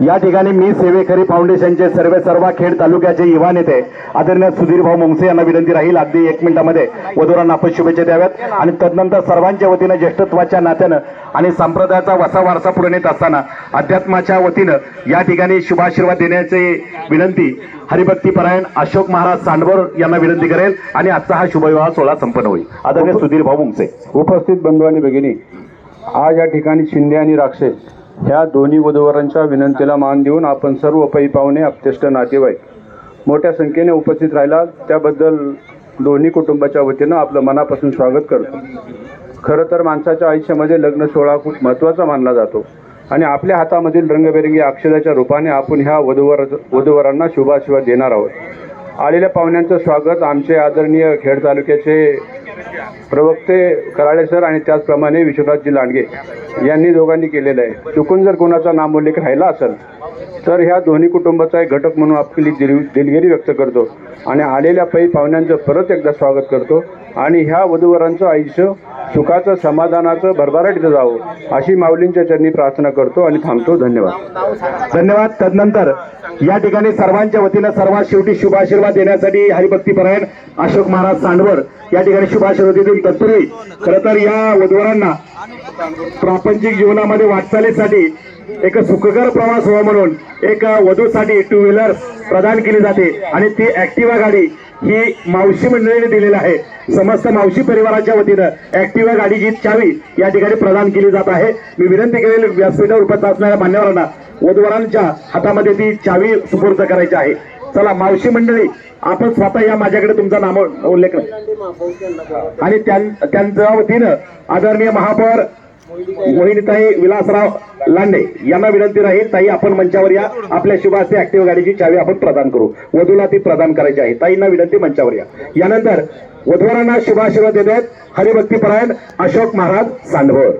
या ठिकाणी मी सेवेकरी फाउंडेशनचे सर्व सर्व खेड तालुक्याचे युवा नेते आदरणीय सुधीर भाऊ मुंगसे यांना विनंती राहील. अगदी एक मिनिटामध्ये वधूरांना आपण शुभेच्छा द्याव्यात. आणि तदनंतर सर्वांच्या वतीनं ज्येष्ठत्वाच्या नात्यानं आणि संप्रदायाचा वसा वारसा पुढे नेत असताना अध्यात्माच्या वतीनं या ठिकाणी शुभाशीर्वाद देण्याची विनंती हरिभक्तीपरायण अशोक महाराज सांडवर यांना विनंती करेल. आणि आजचा हा शुभविवाह सोहळा संपन्न होईल. आदरणीय सुधीर भाऊ मुंगसे. उपस्थित बंधू आणि भगिनी आज या ठिकाणी शिंदे आणि राक्षे ह्या दोन्ही वधूवरांच्या विनंतीला मान देऊन आपण सर्व पै पाहुणे आपतेष्ट नातेवाईक मोठ्या संख्येने उपस्थित राहिला. त्याबद्दल दोन्ही कुटुंबाच्या वतीनं आपलं मनापासून स्वागत करतो. खरं तर माणसाच्या आयुष्यामध्ये लग्न सोहळा खूप महत्त्वाचा मानला जातो. आणि आपल्या हातामधील रंगबेरंगी अक्षराच्या रूपाने आपण ह्या वधूवर वधूवरांना शुभाशिवा देणार आहोत. आलेल्या पाहुण्यांचं स्वागत आमचे आदरणीय खेड तालुक्याचे प्रवक्ते कराळे सर आणि त्याचप्रमाणे विश्वनाथजी लांडगे यांनी दोघांनी केलेलं आहे. चुकून जर कोणाचा नामोल्लेख राहिला असेल तर ह्या दोन्ही कुटुंबाचा एक घटक म्हणून आपली दिल दिलगिरी व्यक्त करतो आणि आलेल्या पै पाहुण्यांचं परत एकदा स्वागत करतो. आणि ह्या वधूवरांचं आयुष्य सुखाचं समाधानाचं भरभराटीचं जावं अशी माऊलींच्या चरणी प्रार्थना करतो आणि थांबतो. धन्यवाद. धन्यवाद. तदनंतर या ठिकाणी सर्वांच्या वतीनं सर्वात शेवटी शुभाशीर्वाद देण्यासाठी हरिभक्तीपरायण अशोक महाराज सांडवर या ठिकाणी शुभाशीर्वाद देतील तत्पूर्वी खरं तर या वधूवरांना प्रापंचिक जीवनामध्ये वाटचालीसाठी एक सुखकर प्रवास व्हावा म्हणून एक वधूसाठी टू व्हीलर प्रदान केली जाते. आणि ती ऍक्टिवा गाडी ही मावशी मंडळीने दिलेली आहे. समस्त मावशी परिवाराच्या वतीनं ऍक्टिवा गाडीची चावी या ठिकाणी प्रदान केली जात आहे. मी विनंती केलेली व्यासपीठावर उपस्थित असणाऱ्या मान्यवरांना वधूवरांच्या हातामध्ये ती चावी सुपूर्द करायची आहे. चला मावशी मंडळी आपण स्वतः या माझ्याकडे तुमचा नाम उल्लेख आणि त्यां- त्यांच्या वतीनं आदरणीय महापौर मोहिनीताई विलासराव लांडे यांना विनंती राहील ताई आपण मंचावर या. आपल्या शुभास्ते ऍक्टिव्ह गाडीची चावी आपण प्रदान करू. वधूला ती प्रदान करायची आहे. ताईंना विनंती मंचावर या. यानंतर वधवारांना शुभाशीर्वाद देत आहेत. हरिभक्तीपरायण अशोक महाराज सांडभोर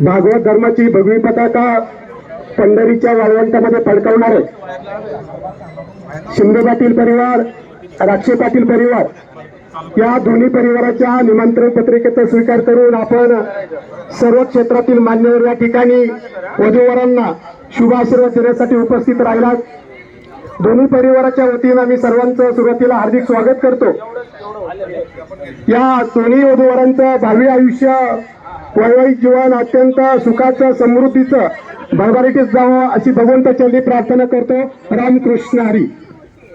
भागवत धर्माची भगवी पताका पंढरीच्या वाळवंटामध्ये फडकवणार शिंदे पाटील परिवार राक्षे पाटील परिवार या दोन्ही परिवाराच्या निमंत्रण पत्रिकेचा स्वीकार करून आपण सर्व क्षेत्रातील मान्यवर या ठिकाणी वधूवरांना शुभाशीर्वाद देण्यासाठी उपस्थित राहिला दोन्ही परिवाराच्या वतीनं मी सर्वांचं सुरुवातीला हार्दिक स्वागत करतो. या दोन्ही वधूवरांचं भावी आयुष्य वैवाहिक जीवन अत्यंत सुखाचं समृद्धीचं भरभराटीच जावं अशी भगवंताच्या प्रार्थना करतो. रामकृष्ण हरी.